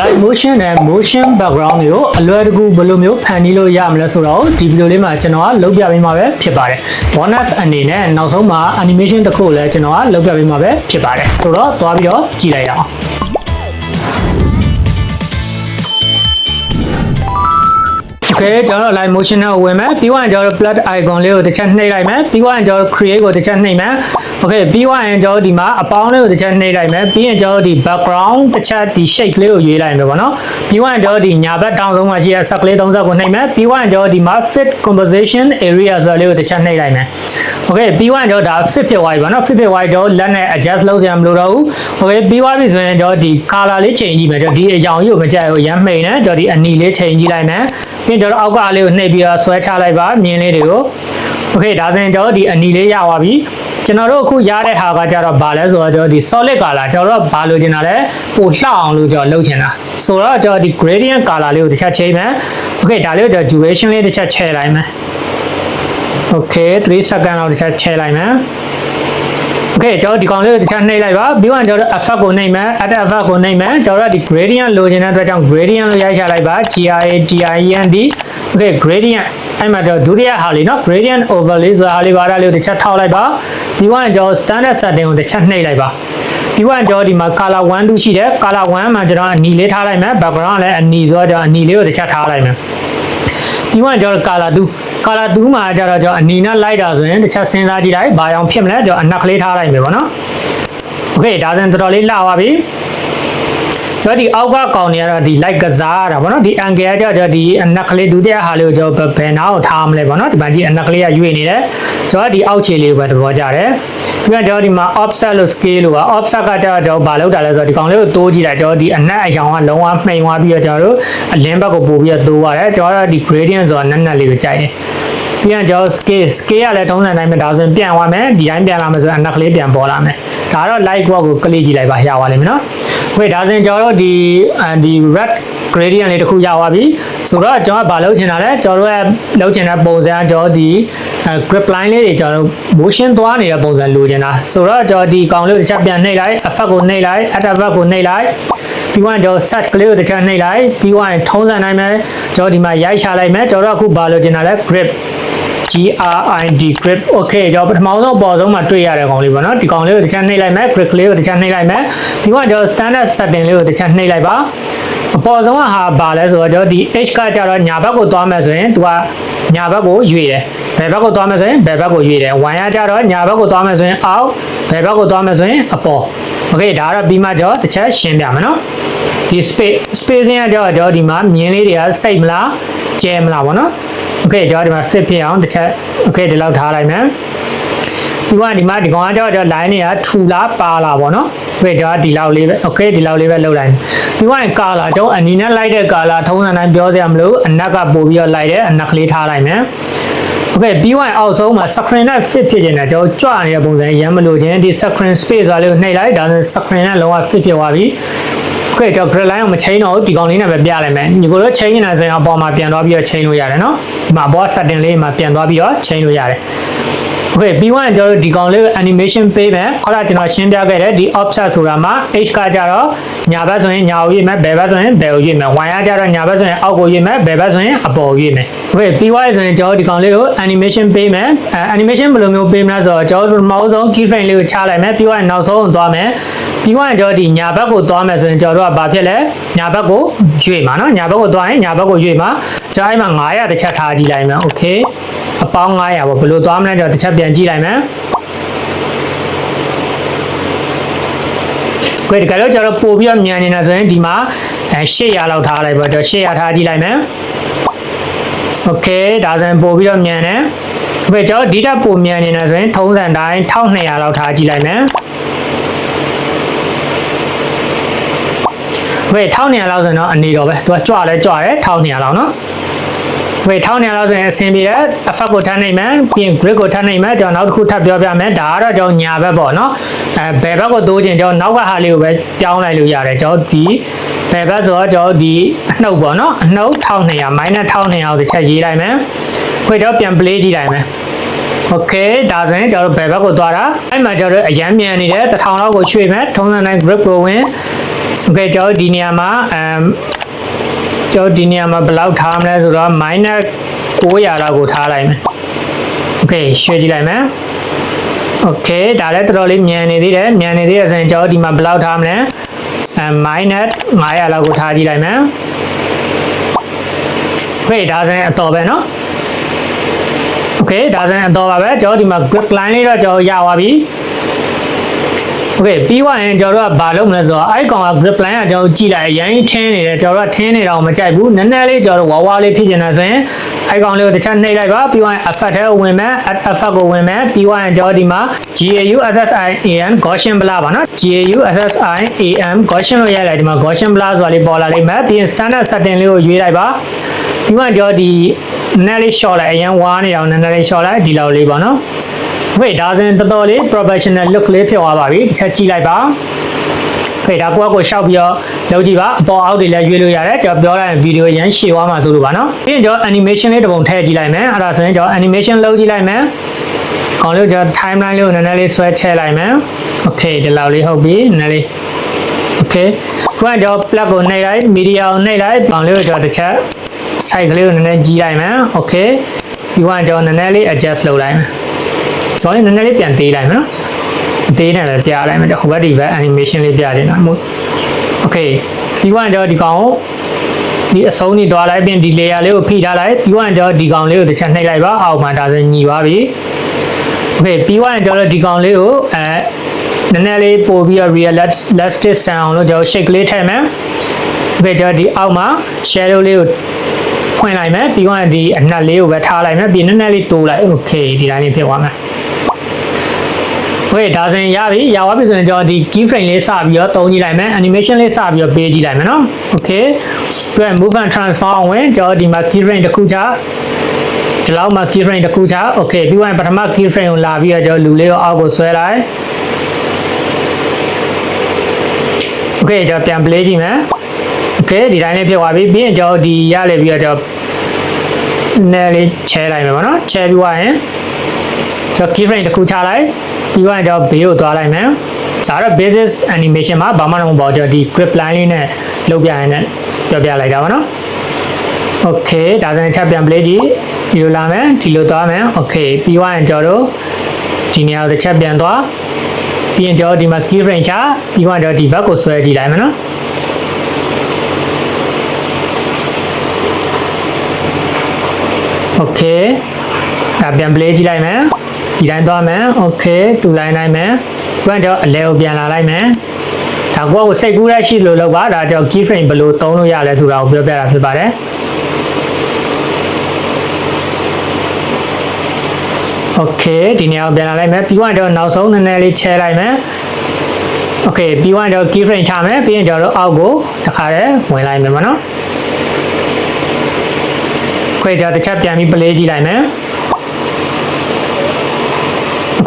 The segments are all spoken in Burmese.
live motion နဲ့ motion background တွေကိုအလွယ်တကူဘယ်လိုမျိုးဖန်တီးလို့ရမလဲဆိုတော့ဒီဗီဒီယိုလေးမှာကျွန်တော်ကလုပ်ပြပေးမှာပဲဖြစ်ပါတယ် bonus အနေနဲ့နောက်ဆုံးမှာ animation တစ်ခုကိုလည်းကျွန်တော်ကလုပ်ပြပေးမှာပဲဖြစ်ပါတယ်ဆိုတော့သွားပြီးတော့ကြည့်လိုက်ရအောင် โอเคကျွန်တော်တို့ live motion နဲ့ဝင်မယ်ပြီးတော့ကျွန်တော်တို့ plus icon လေးကိုတစ်ချက်နှိပ်လိုက်မယ်ပြီးတော့ကျွန်တော်တို့ create ကိုတစ်ချက်နှိပ်မယ်โอเคပြီးတော့ကျွန်တော်တို့ဒီမှာအပေါင်းလေးကိုတစ်ချက်နှိပ်လိုက်မယ်ပြီးရင်ကျွန်တော်တို့ဒီ background တစ်ချက်ဒီ shape လေးကိုရွေးလိုက်မယ်ပေါ့နော်ပြီးတော့ကျွန်တော်တို့ဒီညာဘက်တောင်ဆုံးမှာရှိတဲ့ circle လေး30ကိုနှိပ်မယ်ပြီးတော့ကျွန်တော်တို့ဒီမှာ fit composition area ဆိုတဲ့လေးကိုတစ်ချက်နှိပ်လိုက်မယ်โอเคပြီးတော့ကျွန်တော်ဒါ fit ဖြစ်သွားပြီပေါ့နော် fit ဖြစ်သွားပြီကျွန်တော်လက်နဲ့ adjust လုပ်စရာမလိုတော့ဘူးโอเคပြီးသွားပြီဆိုရင်ကျွန်တော်ဒီ color လေး change ကြည့်မယ်ကျွန်တော်ဒီအကြောင်ကြီးကိုမကြိုက်ဘူးရမ်းမှိန်နေကျွန်တော်ဒီအနီလေး change ကြည့်လိုက်မယ်ပြီး ရင်ကျွန်တော်အောက်ကလေးကိုနှိပ်ပြီးတော့ဆွဲချလိုက်ပါမြင်လေးတွေကိုโอเคဒါဆိုရင်ကျွန်တော်ဒီအနီလေးရသွားပြီကျွန်တော်တို့အခုရတဲ့ဟာကကြတော့ဘာလဲဆိုတော့ကျွန်တော်ဒီ solid color ကျွန်တော်တို့ကဘာလိုချင်တာလဲပိုလှအောင်လို့ကျွန်တော်လုပ်ချင်တာဆိုတော့ကျွန်တော်ဒီ gradient color လေးကိုတစ်ချက်ချိန်မယ်โอเคဒါလေးကိုကျွန်တော် duration လေးတစ်ချက်ချဲလိုက်မယ် Okay 3 second လောက်တစ်ချက်ချဲလိုက်မယ် Okay ကျွန်တော်ဒီကောင်လေးကိုတစ်ချက်နှိပ်လိုက်ပါပြီးတော့ကျွန်တော် effect ကိုနှိပ်မယ် add effect ကိုနှိပ်မယ်ကျွန်တော်ဒီ gradient လိုချင်တဲ့အတွက်ကြောင့် gradient လို့ရိုက်ချလိုက်ပါ GRADIENT Okay gradient အဲ့မှာတော့ဒုတိယဟာလေးเนาะ gradient overlay ဆိုတာဟာလေးပါတာလေးကိုတစ်ချက်ထောက်လိုက်ပါပြီးတော့ကျွန်တော် standard setting ကိုတစ်ချက်နှိပ်လိုက်ပါပြီးတော့ကျွန်တော်ဒီမှာ color 1 2ရှိတယ် color 1မှာကျွန်တော်အနီလေးထားလိုက်မယ် background လည်းအနီဆိုတော့ကျွန်တော်အနီလေးကိုတစ်ချက်ထားလိုက်မယ်ပြီးတော့ကျွန်တော် color 2 color 2မှာကျတော့ကျွန်တော်အနီနဲ့လိုက်တာဆိုရင်တစ်ချက်စဉ်းစားကြည့်လိုက်ဘာအောင်ဖြစ်မလဲကျွန်တော်အနက်ကလေးထားလိုက်မယ်ပေါ့နော် โอเคဒါဆိုရင်တော်တော်လေးလှသွားပြီ ကျွန်တော်ဒီအောက်ကကောင်တွေကတော့ဒီ light ကစားရတာဗောနော်ဒီ angle ကကျတော့ဒီအနက်ကလေးဒုတိယဟာလေးကိုကျွန်တော်ဘယ်နာကိုထားမလဲဗောနော်ဒီမှာကြည့်အနက်ကလေးကရွေ့နေတယ်ကျွန်တော်ဒီအောက်ခြေလေးကိုပဲသဘောကျတယ်ပြီးတော့ကျွန်တော်ဒီမှာ offset လို့ scale လို့ပါ offset ကကျတော့ကျွန်တော်ဘာလုပ်တာလဲဆိုတော့ဒီကောင်လေးကိုတိုးကြည့်လိုက်ကျွန်တော်ဒီအနက်အရောင်ကလုံးဝမှိန်သွားပြီးတော့ကျွန်တော်တို့အလင်းဘက်ကိုပို့ပြီးတော့တိုးပါတယ်ကျွန်တော်တို့ဒီ gradient ဆိုတာနက်နက်လေးကိုကြိုက်တယ်ပြန်ကြော scale scale ကလည်းထုံးစံတိုင်းပဲဒါဆိုရင်ပြန်သွားမယ်ဒီတိုင်းပြန်လာမယ်ဆိုရင်အနက်ကလေးပြန်ပေါ်လာမယ် ဒါကတော့ light work ကိုကလေးကြည့်လိုက်ပါရပါလိမ့်မယ်နော်ဝေးဒါဆိုရင်ကျွန်တော်တို့ဒီဒီ red gradient လေးတစ်ခုရသွားပြီဆိုတော့ကျွန်တော်ကဘာလုပ်ချင်တာလဲကျွန်တော်တို့ကလုပ်ချင်တဲ့ပုံစံကကျွန်တော်ဒီ grip line လေးတွေကျွန်တော်တို့ motion သွားနေတဲ့ပုံစံလိုချင်တာဆိုတော့ကျွန်တော်ဒီကောင်လေးကိုတစ်ချက်ပြန်နှိပ်လိုက် effect ကိုနှိပ်လိုက် add effect ကိုနှိပ်လိုက်ပြီးတော့ကျွန်တော် search ကလေးကိုတစ်ချက်နှိပ်လိုက်ပြီးတော့ထုံးစံတိုင်းပဲကျွန်တော်ဒီမှာရိုက်ချလိုက်မယ်ကျွန်တော်တို့အခုဘာလုပ်ချင်တာလဲ grip GRID grip okay ကျွန်တော်ပထမဆုံးအပေါ်ဆုံးမှာတွေ့ရတဲ့ကောင်လေးပေါ့နော်ဒီကောင်လေးကိုတစ်ချက်နှိပ်လိုက်မယ် grip လေးကိုတစ်ချက်နှိပ်လိုက်မယ်ပြီးတော့ကျွန်တော် standard setting လေးကိုတစ်ချက်နှိပ်လိုက်ပါအပေါ်ဆုံးကဟာဘာလဲဆိုတော့ကျွန်တော်ဒီ H ကကြတော့ညာဘက်ကိုသွားမယ်ဆိုရင်သူကညာဘက်ကိုရွေ့တယ်ဘယ်ဘက်ကိုသွားမယ်ဆိုရင်ဘယ်ဘက်ကိုရွေ့တယ် Y ကကြတော့ညာဘက်ကိုသွားမယ်ဆိုရင်အောက်ဘယ်ဘက်ကိုသွားမယ်ဆိုရင်အပေါ် okay ဒါကတော့ပြီးမှကျွန်တော်တစ်ချက်ရှင်းပြမယ်နော်ဒီ space spacing ကကြတော့ကျွန်တော်ဒီမှာမြင်းလေးတွေကစိတ်မလားကျဲမလားပေါ့နော် โอเคကျွန်တော်ဒီမှာ fit ဖြစ်အောင်တစ်ချက်โอเคဒီလောက်ထားလိုက်မယ်ဒီကဒီမှာဒီကောင်ကကြောက်ကြောက် line တွေကထူလားပါလားပေါ့နော်โอเคကျွန်တော်ဒီလောက်လေးပဲโอเคဒီလောက်လေးပဲလုပ်လိုက်ပြီးတော့ကာလာကျွန်တော်အနီနဲ့လိုက်တဲ့ကာလာထုံးစံတိုင်းပြောစရာမလိုအနက်ကပို့ပြီးတော့လိုက်တယ်အနက်ကလေးထားလိုက်မယ်โอเคပြီးတော့အောက်ဆုံးမှာ screen နဲ့ fit ဖြစ်နေတာကျွန်တော်ကြွနေတဲ့ပုံစံရမ်းမလို့ခြင်းဒီ screen space ဆိုတာလေးကိုနှိပ်လိုက်ဒါဆို screen နဲ့လုံးဝ fit ဖြစ်သွားပြီ ခွဲတော့ grid line ကိုမချိန်တော့ဘူးဒီကောင်လေးနဲ့ပဲပြလိုက်မယ်ညီကိုတို့ချိန်နေတာဆိုရင်အပေါ်မှာပြန်သွားပြီးတော့ချိန်လို့ရတယ်နော်ဒီမှာအပေါ် setting လေးမှာပြန်သွားပြီးတော့ချိန်လို့ရတယ် Okay ပြီးတော့ကျွန်တော်တို့ဒီကောင်လေးကို animation ပေးမယ်ခေါင်းကကျွန်တော်ရှင်းပြခဲ့တယ်ဒီ offset ဆိုတာမှာ h ကကြတော့ညာဘက်ဆိုရင်ညာကိုရွေ့မယ်ဘယ်ဘက်ဆိုရင်ဘယ်ကိုရွေ့မယ် y ကကြတော့ညာဘက်ဆိုရင်အောက်ကိုရွေ့မယ်ဘယ်ဘက်ဆိုရင်အပေါ်ကိုရွေ့မယ် Okay ပြီးသွားဆိုရင်ကျွန်တော်ဒီကောင်လေးကို animation ပေးမယ်အဲ animation ဘယ်လိုမျိုးပေးမလဲဆိုတော့ကျွန်တော်တို့ပထမဆုံး key frame လေးကိုချလိုက်မယ်ပြီးတော့နောက်ဆုံးကိုသွားမယ်ပြီးတော့ကျွန်တော်ဒီညာဘက်ကိုသွားမယ်ဆိုရင်ကျွန်တော်တို့ကဘာဖြစ်လဲညာဘက်ကိုရွေ့မှာနော်ညာဘက်ကိုသွားရင်ညာဘက်ကိုရွေ့မှာကျွန်တော်အဲ့မှာ900တစ်ချက်ထားကြည့်လိုက်မယ် okay အ ပေါင်း900ပေါ့ဘယ်လိုသွားမလဲတော့တစ်ချက်ပြန်ကြည့်လိုက်မယ်။ကိုယ်တကယ်လို့ကျွန်တော်ပို့ပြီးတော့မြန်နေတာဆိုရင်ဒီမှာ800လောက်ထားလိုက်ပါတော့800ထားကြည့်လိုက်မယ်။ Okay ဒါဆိုရင်ပို့ပြီးတော့မြန်တယ်။အခုကျွန်တော်ဒီတက်ပို့မြန်နေတာဆိုရင်ထုံးစံတိုင်း1200လောက်ထားကြည့်လိုက်မယ်။ဝယ်1900လောက်ဆိုတော့အနေတော့ပဲသူကကြွလဲကြွတယ်1900လောက်နော် ဝေး1200လောက်ဆိုရင်အဆင်ပြေတယ် effect ကိုထပ်နိုင်မယ်ပြီးရင် grid ကိုထပ်နိုင်မယ်ကျွန်တော်နောက်တစ်ခုထပ်ပြောပြမယ်ဒါကတော့ကျွန်တော်ညာဘက်ပေါ့နော်အဲဘယ်ဘက်ကိုတိုးချင်ကျွန်တော်နောက်ကဟာလေးကိုပဲပြောင်းလိုက်လို့ရတယ်ကျွန်တော်ဒီဘယ်ဘက်ဆိုတော့ကျွန်တော်ဒီအနှုတ်ပေါ့နော်အနှုတ်1200 minus 1200ကိုတစ်ချက်ရေးလိုက်မယ်ခွေတော့ပြန် play ကြည့်လိုက်မယ်โอเคဒါဆိုရင်ကျွန်တော်တို့ဘယ်ဘက်ကိုသွားတာအဲ့မှာကျွန်တော်တို့အရန်မြန်နေတဲ့1000လောက်ကိုရွှေ့မယ်ထုံးစံတိုင်း grip ကိုဝင် โอเคကျွန်တော်ဒီနေရာမှာအမ်ကျွန် တော်ဒီနေရာမှာဘယ်လောက်ထားမလဲဆိုတော့ minus 900လောက်ကိုထားလိုက်မယ်โอเคရွှေ့ကြည့်လိုက်မယ်โอเคဒါလည်းတော်တော်လေးမြန်နေသေးတယ်မြန်နေသေးတယ်ဆိုရင်ကျွန်တော်ဒီမှာဘယ်လောက်ထားမလဲအမ် minus 900လောက်ကိုထားကြည့်လိုက်မယ်โอเคဒါဆိုရင်အတော်ပဲเนาะโอเคဒါဆိုရင်အတော်ပါပဲကျွန်တော်ဒီမှာ grip line လေးတော့ကျွန်တော်ရသွားပြီ โอเคပြီးသွားရင်ကျွန်တော်တို့ကဘာလုပ်မလဲဆိုတော့အဲ့ကောင်က grip line ကကျွန်တော်ကြည့်လိုက်အရင်ထင်းနေတယ်ကျွန်တော်တို့ကထင်းနေတာကိုမကြိုက်ဘူးနည်းနည်းလေးကျွန်တော်တို့ဝါဝါလေးဖြစ်နေတာဆိုရင်အဲ့ကောင်လေးကိုတစ်ချက်နှိပ်လိုက်ပါပြီးသွားရင် effect ထဲကိုဝင်မယ် effect ကိုဝင်မယ်ပြီးသွားရင်ကျွန်တော်ဒီမှာ GAU SSI AM Gaussian blur ပါနော် GAU SSI AM Gaussian လို့ရိုက်လိုက်ဒီမှာ Gaussian blur ဆိုတာလေးပေါ်လာလိမ့်မယ်ပြီးရင် standard setting လေးကိုရွေးလိုက်ပါပြီးမှကျွန်တော်ဒီနည်းနည်းလေး short လိုက်အရင်ဝါနေအောင်နည်းနည်းလေး short လိုက်ဒီလောက်လေးပေါ့နော် ဝေးဒါဆိုရင်တော်တော်လေး professional look လေးဖြစ်သွားပါပြီတစ်ချက်ကြည့်လိုက်ပါဖေးဒါကိုယ့်ကိုရှောက်ပြီးတော့လုပ်ကြည့်ပါအပေါ်အောက်တွေလည်းရွေးလို့ရတယ်ကျွန်တော်ပြောလိုက်ရင်ဗီဒီယိုရန်ရှည်သွားမှာဆိုလို့ပါနော်ပြီးရင်ကျွန်တော် animation လေးတစ်ပုံထည့်ကြည့်လိုက်မယ်အဲ့ဒါဆိုရင်ကျွန်တော် animation လုပ်ကြည့်လိုက်မယ်ခေါင်းလေးကိုကျွန်တော် timeline လေးကိုနည်းနည်းလေးဆွဲထည့်လိုက်မယ် okay ဒီလောက်လေးဟုတ်ပြီနည်းနည်းလေး okay ခုကကျွန်တော် plug ကိုနှိပ်လိုက် media ကိုနှိပ်လိုက်ပေါင်လေးကိုကျွန်တော်တစ်ချက် site ကလေးကိုနည်းနည်းကြီးလိုက်မယ် okay ပြီးတော့ကျွန်တော်နည်းနည်းလေး adjust လုပ်လိုက်မယ်ကျွန် တော်နည်းနည်းလေးပြန်သေးလိုက်မယ်နော်သေးတယ်လည်းပြလိုက်မယ်ဟိုဘက်ဒီဘက် animation လေးပြတယ်နော် okay ပြီးတော့ကျွန်တော်ဒီကောင်ကိုဒီအဆုံးนี่သွားလိုက်ပြင်ဒီ layer လေးကိုဖိထားလိုက်ပြီးတော့ကျွန်တော်ဒီကောင်လေးကိုတစ်ချက်နှိပ်လိုက်ပါအောက်မှာဒါဆိုညီသွားပြီ okay ပြီးတော့ကျွန်တော်ဒီကောင်လေးကိုအဲနည်းနည်းလေးပို့ပြီးတော့ realistic sound အောင်လို့ကျွန်တော် shake လေးထည့်မယ် okay ကျွန်တော်ဒီအောက်မှာ shadow လေးကိုဖွင့်လိုက်မယ်ပြီးတော့ဒီအနက်လေးကိုပဲထားလိုက်မယ်ပြီးနည်းနည်းလေးတိုးလိုက် okay ဒီတိုင်းလေးဖြစ်သွားမယ် okay ဒါဆိုရင်ရပြီရသွားပြီဆိုရင်ကျွန်တော်ဒီ key frame လေးစပြီးတော့တုံးကြည့်လိုက်မယ် animation လေးစပြီးတော့ပေးကြည့်လိုက်မယ်နော် okay ပြီးတော့ move and transform ဝင်ကျွန်တော်ဒီမှာ key frame တစ်ခုချဒီလောက်မှာ key frame တစ်ခုချ okay ပြီးတော့ပထမ key frame ကိုလာပြီးတော့ကျွန်တော်လူလေးကိုအောက်ကိုဆွဲလိုက် okay ကျွန်တော်ပြန် play ကြည့်မယ် okay ဒီတိုင်းလေးဖြစ်သွားပြီပြီးရင်ကျွန်တော်ဒီရလေပြီးတော့ကျွန်တော်နယ်လေးချဲလိုက်မယ်ပေါ့နော်ချဲပြီးသွားရင်ကျွန်တော် key frame တစ်ခုချလိုက် ပြီးတော့ကျွန်တော်ဘေးကိုသွားလိုက်မယ်ဒါတော့ basic animation မှာဘာမှမပေါ့ကျွန်တော်ဒီ grip line လေးနဲ့လုပ်ပြရင်လည်းပြောပြလိုက်တာပါနော် okay ဒါဆိုရင်ချက်ပြန် play ကြည့်ဒီလိုလာမယ်ဒီလိုသွားမယ် okay ပြီးသွားရင်ကျွန်တော်တို့ဒီနေရာကိုတစ်ချက်ပြန်သွားပြီးရင်ကျွန်တော်ဒီမှာ key frame ချပြီးတော့ကျွန်တော်ဒီဘက်ကိုဆွဲကြည့်လိုက်မယ်နော် okay ဒါပြန် play ကြည့်လိုက်မယ် ဒီတိုင်းသွားမယ် okay တူလိုက်နိုင်မယ်ဘယ်တော့အလဲကိုပြန်လာလိုက်မယ်ဒါကိုယ့်ကိုစိတ်ကူးရရှိလို့လောက်ပါဒါကြောင့် key frame ဘယ်လိုသုံးလို့ရလဲဆိုတာကိုပြောပြတာဖြစ်ပါတယ် okay ဒီနေရာကိုပြန်လာလိုက်မယ်ပြီးတော့နောက်ဆုံးနည်းနည်းလေးချဲလိုက်မယ် okay ပြီးတော့ key frame ချမယ်ပြီးရင်ကျွန်တော်တို့အောက်ကိုတစ်ခါတည်းဝင်လိုက်မယ်မနော်ခွေကြတစ်ချက်ပြန်ပြီး play ကြည့်လိုက်မယ်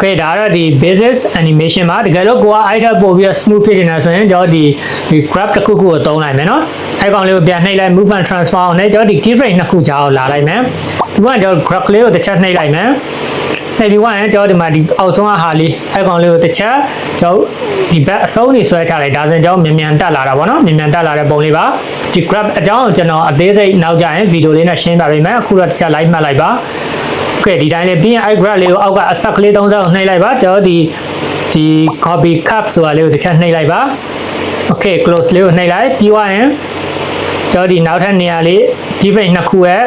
okay ဒါတော့ဒီ basis animation မှာတကယ်လို့ကိုကအဲ့ထက်ပို့ပြီးတော့ smooth ဖြစ်နေတာဆိုရင်ကျွန်တော်ဒီဒီ grab တစ်ခုခုကိုသုံးလိုက်မယ်နော်အဲ့ကောင်လေးကိုပြန်နှိပ်လိုက် move and transform အောင်နဲ့ကျွန်တော်ဒီ keyframe နှစ်ခုကြားကိုလာလိုက်မယ်ဒီကကျွန်တော် grab လေးကိုတစ်ချက်နှိပ်လိုက်မယ်နှိပ်ပြီးသွားရင်ကျွန်တော်ဒီမှာဒီအောက်ဆုံးကဟာလေးအဲ့ကောင်လေးကိုတစ်ချက်ကျွန်တော်ဒီဘက်အဆုံးနေဆွဲထားလိုက်ဒါဆိုရင်ကျွန်တော်မြန်မြန်တက်လာတာပေါ့နော်မြန်မြန်တက်လာတဲ့ပုံလေးပါဒီ grab အကြောင်းကိုကျွန်တော်အသေးစိတ်နောက်ကြရင်ဗီဒီယိုလေးနဲ့ရှင်းပြပေးမယ်အခုတော့တစ်ချက် live မှတ်လိုက်ပါ ကဲဒီတိုင်းလေးပြီးရင် iGraph လေးကိုအောက်ကအဆက်ကလေးသုံးစောင်းနှိပ်လိုက်ပါကျွန်တော်ဒီဒီ copy cap ဆိုတာလေးကိုတစ်ချက်နှိပ်လိုက်ပါ okay close လေးကိုနှိပ်လိုက်ပြီးွားရင်ကျွန်တော်ဒီနောက်ထပ်နေရာလေး different နှစ်ခုရဲ့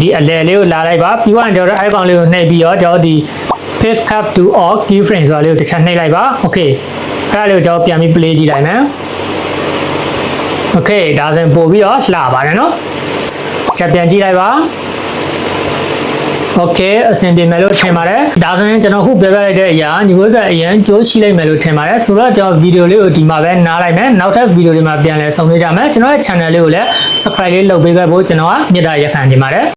ဒီအလယ်လေးကိုလာလိုက်ပါပြီးွားရင်ကျွန်တော် icon လေးကိုနှိပ်ပြီးတော့ကျွန်တော်ဒီ paste cap to all keyframe ဆိုတာလေးကိုတစ်ချက်နှိပ်လိုက်ပါ okay အဲ့ဒါလေးကိုကျွန်တော်ပြန်ပြီး play ကြည့်လိုက်မယ် okay ဒါဆိုရင်ပို့ပြီးတော့လှပါတယ်နော်ချက်ပြန်ကြည့်လိုက်ပါ โอเคအဆင်ပြေမယ်လို့ထင်ပါတယ်ဒါဆိုရင်ကျွန်တော်ခုပြောပြလိုက်တဲ့အရာညီဝက်ကအရင်ကြိုးရှိလိုက်မယ်လို့ထင်ပါတယ်ဆိုတော့ကျွန်တော်ဗီဒီယိုလေးကိုဒီမှာပဲနားလိုက်မယ်နောက်ထပ်ဗီဒီယိုတွေမှာပြန်လည်ဆုံတွေ့ကြမယ်ကျွန်တော်ရဲ့ channel လေးကိုလည်း subscribe လေးလုပ်ပေးခဲ့ဖို့ကျွန်တော်ကမေတ္တာရက်ခံနေပါတယ်